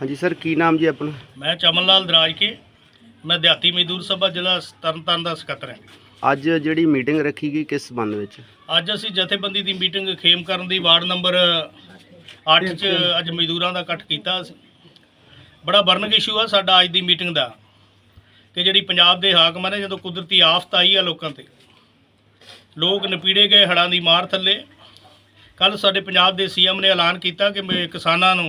ਹਾਂਜੀ ਸਰ ਕੀ ਨਾਮ ਜੀ ਆਪਣਾ? ਮੈਂ ਚਮਨ ਲਾਲ ਦਰਾਜ ਕੇ ਮੈਂ ਦਿਹਾਤੀ ਮਜ਼ਦੂਰ ਸਭਾ ਜ਼ਿਲ੍ਹਾ ਤਰਨਤਾਰਨ ਦਾ ਸਕੱਤਰ ਹਾਂ। ਅੱਜ ਜਿਹੜੀ ਮੀਟਿੰਗ ਰੱਖੀ ਗਈ ਕਿਸ ਸੰਬੰਧ ਵਿੱਚ? ਅੱਜ ਅਸੀਂ ਜਥੇਬੰਦੀ ਦੀ ਮੀਟਿੰਗ ਖੇਮ ਕਰਨ ਦੀ ਵਾਰਡ ਨੰਬਰ 8 'ਚ ਅੱਜ ਮਜ਼ਦੂਰਾਂ ਦਾ ਇਕੱਠ ਕੀਤਾ ਅਸੀਂ। ਬੜਾ ਬਰਨਿੰਗ ਇਸ਼ੂ ਆ ਸਾਡਾ ਅੱਜ ਦੀ ਮੀਟਿੰਗ ਦਾ ਕਿ ਜਿਹੜੀ ਪੰਜਾਬ ਦੇ ਹਾਕਮਾਂ ਨੇ ਜਦੋਂ ਕੁਦਰਤੀ ਆਫਤ ਆਈ ਆ ਲੋਕਾਂ ਤੇ ਲੋਕ ਨਪੀੜੇ ਗਏ ਹੜ੍ਹਾਂ ਦੀ ਮਾਰ ਥੱਲੇ। ਕੱਲ ਸਾਡੇ ਪੰਜਾਬ ਦੇ ਸੀਐਮ ਨੇ ਐਲਾਨ ਕੀਤਾ ਕਿ ਕਿਸਾਨਾਂ ਨੂੰ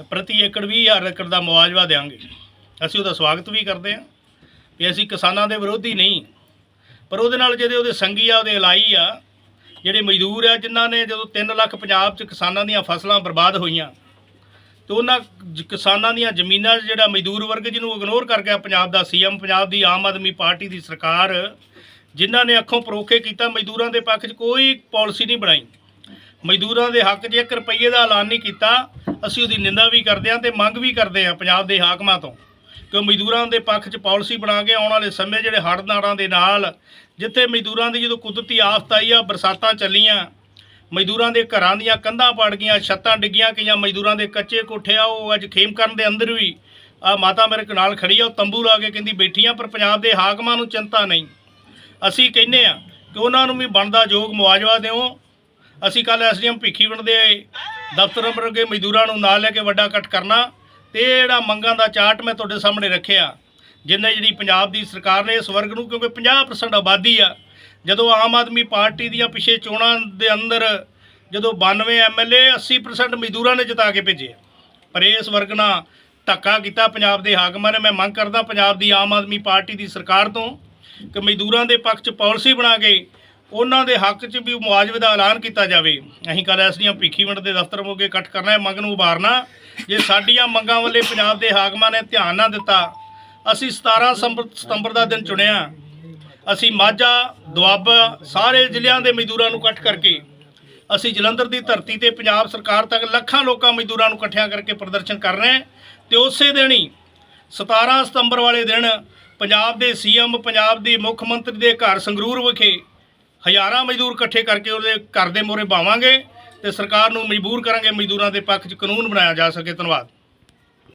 ਪ੍ਰਤੀ ਏਕੜ 20000 ਏਕੜ ਦਾ ਮੁਆਵਜ਼ਾ ਦੇਵਾਂਗੇ ਅਸੀਂ ਉਹਦਾ ਸਵਾਗਤ ਵੀ ਕਰਦੇ ਹਾਂ ਵੀ ਅਸੀਂ ਕਿਸਾਨਾਂ ਦੇ ਵਿਰੋਧੀ ਨਹੀਂ, ਪਰ ਉਹਦੇ ਨਾਲ ਜਿਹੜੇ ਉਹਦੇ ਸੰਗੀ ਆ, ਉਹਦੇ ਇਲਾਈ ਆ, ਜਿਹੜੇ ਮਜ਼ਦੂਰ ਆ, ਜਿਨ੍ਹਾਂ ਨੇ ਜਦੋਂ 3 ਲੱਖ ਪੰਜਾਬ 'ਚ ਕਿਸਾਨਾਂ ਦੀਆਂ ਫਸਲਾਂ ਬਰਬਾਦ ਹੋਈਆਂ, ਤੇ ਉਹਨਾਂ ਕਿਸਾਨਾਂ ਦੀਆਂ ਜ਼ਮੀਨਾਂ 'ਚ ਜਿਹੜਾ ਮਜ਼ਦੂਰ ਵਰਗ ਜਿਹਨੂੰ ਇਗਨੋਰ ਕਰ ਗਿਆ ਪੰਜਾਬ ਦਾ ਸੀਐਮ, ਪੰਜਾਬ ਦੀ ਆਮ ਆਦਮੀ ਪਾਰਟੀ ਦੀ ਸਰਕਾਰ, ਜਿਨ੍ਹਾਂ ਨੇ ਅੱਖੋਂ ਪਰੋਖੇ ਕੀਤਾ ਮਜ਼ਦੂਰਾਂ ਦੇ ਪੱਖ 'ਚ ਕੋਈ ਪਾਲਿਸੀ ਨਹੀਂ ਬਣਾਈ। ਮਜ਼ਦੂਰਾਂ ਦੇ ਹੱਕ 'ਚ 1 ਰੁਪਈਏ ਦਾ ਐਲਾਨ ਨਹੀਂ ਕੀਤਾ। ਅਸੀਂ ਉਹਦੀ ਨਿੰਦਾ ਵੀ ਕਰਦੇ ਹਾਂ ਤੇ ਮੰਗ ਵੀ ਕਰਦੇ ਹਾਂ ਪੰਜਾਬ ਦੇ ਹਾਕਮਾਂ ਤੋਂ ਕਿ ਮਜ਼ਦੂਰਾਂ ਦੇ ਪੱਖ 'ਚ ਪਾਲਿਸੀ ਬਣਾ ਕੇ ਆਉਣ ਵਾਲੇ ਸਮੇਂ ਜਿਹੜੇ ਹੜ੍ਹ ਨਾੜਾਂ ਦੇ ਨਾਲ ਜਿੱਥੇ ਮਜ਼ਦੂਰਾਂ ਦੀ ਜਦੋਂ ਕੁਦਰਤੀ ਆਫਤ ਆਈ ਆ, ਬਰਸਾਤਾਂ ਚੱਲੀਆਂ, ਮਜ਼ਦੂਰਾਂ ਦੇ ਘਰਾਂ ਦੀਆਂ ਕੰਧਾਂ ਪੜ ਗਈਆਂ, ਛੱਤਾਂ ਡਿੱਗੀਆਂ, ਕਈਆਂ ਮਜ਼ਦੂਰਾਂ ਦੇ ਕੱਚੇ ਕੋਠੇ ਆ, ਉਹ ਅੱਜ ਖੇਮ ਕਰਨ ਦੇ ਅੰਦਰ ਵੀ ਆ ਮਾਤਾ ਮੇਰੇ ਨਾਲ ਖੜੀ ਆ, ਉਹ ਤੰਬੂ ਲਾ ਕੇ ਕਹਿੰਦੀ ਬੈਠੀ ਆ ਪਰ ਪੰਜਾਬ ਦੇ ਹਾਕਮਾਂ ਨੂੰ ਚਿੰਤਾ ਨਹੀਂ। ਅਸੀਂ ਕਹਿੰਨੇ ਆ ਕਿ ਉਹਨਾਂ ਨੂੰ ਵੀ ਬਣਦਾ ਯੋਗ ਮੁਆਵਜ਼ਾ ਦਿਓ। ਅਸੀਂ ਕੱਲ ਐਸਡੀਐਮ ਭਿੱਖੀਵਿੰਡ ਦੇ ਦਫ਼ਤਰ ਅੰਦਰ ਕੇ ਮਜ਼ਦੂਰਾਂ ਨੂੰ ਨਾਲ ਲੈ ਕੇ ਵੱਡਾ ਇਕੱਠ ਕਰਨਾ ਤੇ ਇਹ ਜਿਹੜਾ ਮੰਗਾਂ ਦਾ ਚਾਰਟ ਮੈਂ ਤੁਹਾਡੇ ਸਾਹਮਣੇ ਰੱਖਿਆ, ਜਿੰਨੇ ਜਿਹੜੀ ਪੰਜਾਬ ਦੀ ਸਰਕਾਰ ਨੇ ਇਸ ਵਰਗ ਨੂੰ, ਕਿਉਂਕਿ 50% ਆਬਾਦੀ ਆ, ਜਦੋਂ ਆਮ ਆਦਮੀ ਪਾਰਟੀ ਦੀਆਂ ਪਿਛੇ ਚੋਣਾਂ ਦੇ ਅੰਦਰ ਜਦੋਂ 92 ਐਮਐਲਏ 80% ਮਜ਼ਦੂਰਾਂ ਨੇ ਜਿਤਾ ਕੇ ਭੇਜੇ ਪਰ ਇਸ ਵਰਗ ਨਾਲ ਧੱਕਾ ਕੀਤਾ ਪੰਜਾਬ ਦੇ ਹਾਕਮਾਂ ਨੇ। ਮੈਂ ਮੰਗ ਕਰਦਾ ਪੰਜਾਬ ਦੀ ਆਮ ਆਦਮੀ ਪਾਰਟੀ ਦੀ ਸਰਕਾਰ ਤੋਂ ਕਿ ਮਜ਼ਦੂਰਾਂ ਦੇ ਪੱਖ 'ਚ ਪਾਲਿਸੀ ਬਣਾ ਕੇ ਉਹਨਾਂ ਦੇ ਹੱਕ 'ਚ ਵੀ ਮੁਆਵਜ਼ੇ ਦਾ ਐਲਾਨ ਕੀਤਾ ਜਾਵੇ। ਅਸੀਂ ਕੱਲ੍ਹ ਐਸਡੀਐਮ ਭਿੱਖੀਵਿੰਡ ਦੇ ਦਫ਼ਤਰ ਮੋਗੇ ਇਕੱਠ ਕਰਨਾ ਹੈ, ਮੰਗ ਨੂੰ ਉਭਾਰਨਾ। ਜੇ ਸਾਡੀਆਂ ਮੰਗਾਂ ਵੱਲੇ ਪੰਜਾਬ ਦੇ ਹਾਕਮਾਂ ਨੇ ਧਿਆਨ ਨਾ ਦਿੱਤਾ, ਅਸੀਂ 17 ਸੰਬ- ਸਤੰਬਰ ਦਾ ਦਿਨ ਚੁਣਿਆ। ਅਸੀਂ ਮਾਝਾ, ਦੁਆਬਾ, ਸਾਰੇ ਜ਼ਿਲ੍ਹਿਆਂ ਦੇ ਮਜ਼ਦੂਰਾਂ ਨੂੰ ਇਕੱਠ ਕਰਕੇ, ਅਸੀਂ ਜਲੰਧਰ ਦੀ ਧਰਤੀ ਤੇ ਪੰਜਾਬ ਸਰਕਾਰ ਤੱਕ ਲੱਖਾਂ ਲੋਕਾਂ ਮਜ਼ਦੂਰਾਂ ਨੂੰ ਇਕੱਠਿਆਂ ਕਰਕੇ ਪ੍ਰਦਰਸ਼ਨ ਕਰ ਰਹੇ ਤੇ ਉਸੇ ਦਿਨ ਹੀ 17 ਸਤੰਬਰ ਵਾਲੇ ਦਿਨ ਪੰਜਾਬ ਦੇ ਸੀਐਮ, ਪੰਜਾਬ ਦੀ ਮੁੱਖ ਮੰਤਰੀ ਦੇ ਘਰ ਸੰਗਰੂਰ ਵਿਖੇ ਹਜ਼ਾਰਾਂ ਮਜ਼ਦੂਰ ਇਕੱਠੇ ਕਰਕੇ ਉਹਦੇ ਘਰ ਦੇ ਮੋਰੇ ਬਾਵਾਂਗੇ ਤੇ ਸਰਕਾਰ ਨੂੰ ਮਜਬੂਰ ਕਰਾਂਗੇ ਮਜ਼ਦੂਰਾਂ ਦੇ ਪੱਖ 'ਚ ਕਾਨੂੰਨ ਬਣਾਇਆ ਜਾ ਸਕੇ। ਧੰਨਵਾਦ।